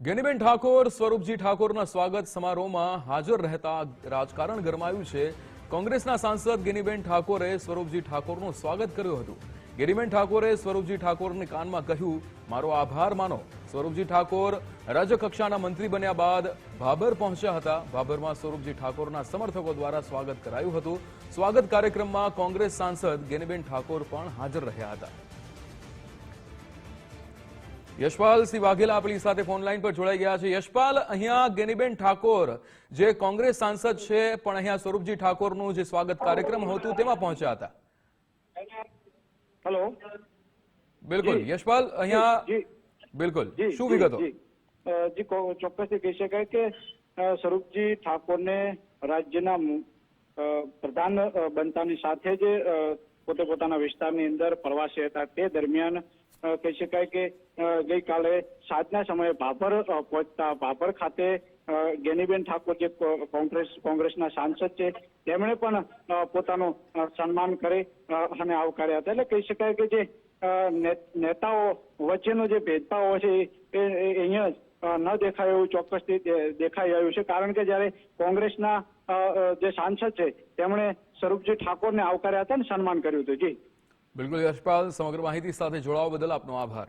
ગેનીબેન ઠાકોર, સ્વરૂપજી ઠાકોરના સ્વાગત સમારોહમાં હાજર રહેતા રાજકારણ ગરમાયું છે. કોંગ્રેસના સાંસદ ગેનીબેન ઠાકોરે સ્વરૂપજી ઠાકોરનું સ્વાગત કર્યું હતું. ગેનીબેન ઠાકોરે સ્વરૂપજી ઠાકોરને કાનમાં કહ્યું, મારો આભાર માનો. સ્વરૂપજી ઠાકોર રાજ્યકક્ષાના મંત્રી બન્યા બાદ ભાભર પહોંચ્યા હતા. ભાભરમાં સ્વરૂપજી ઠાકોરના સમર્થકો દ્વારા સ્વાગત કરાયું હતું. સ્વાગત કાર્યક્રમમાં કોંગ્રેસ સાંસદ ગેનીબેન ઠાકોર પણ હાજર રહ્યા હતા. યશપાલ સિંહ વાઘેલા આપણી સાથે ફોન લાઈન પર જોડાઈ ગયા છે. યશપાલ અહીંયા ગેનીબેન ઠાકોર જે કોંગ્રેસ સાંસદ છે પણ અહીંયા સ્વરૂપજી ઠાકોરનું જે સ્વાગત કાર્યક્રમ હતું તેમાં પહોંચ્યા હતા. હેલો. બિલકુલ. યશપાલ અહીંયા બિલકુલ. શું વિગતો? જી. ચોક્કસથી કહી શકાય કે સ્વરૂપજી ઠાકોરને રાજ્યના પ્રધાન બનતાની સાથે જ પોતે પોતાના વિસ્તારની અંદર પ્રવાસી હતા. તે દરમિયાન કહી શકાય કે ગઈકાલે સાંજના સમયે ભાભર પહોંચતા ભાભર ખાતે ગેનીબેન ઠાકોર જે કોંગ્રેસ, કોંગ્રેસના સાંસદ છે, તેમણે પણ પોતાનું સન્માન કરી અને આવકાર્યા હતા. એટલે કહી શકાય કે જે નેતાઓ વચ્ચેનો જે ભેદભાવ છે એ અહીંયા ન દેખાય એવું ચોક્કસથી દેખાઈ આવ્યું છે. કારણ કે જ્યારે કોંગ્રેસના જે સાંસદ છે, તેમણે સ્વરૂપજી ઠાકોરને આવકાર્યા હતા ને સન્માન કર્યું હતું. જી. બિલકુલ યશપાલ સમગ્ર માહિતી સાથે જોડાવા બદલ આપનો આભાર.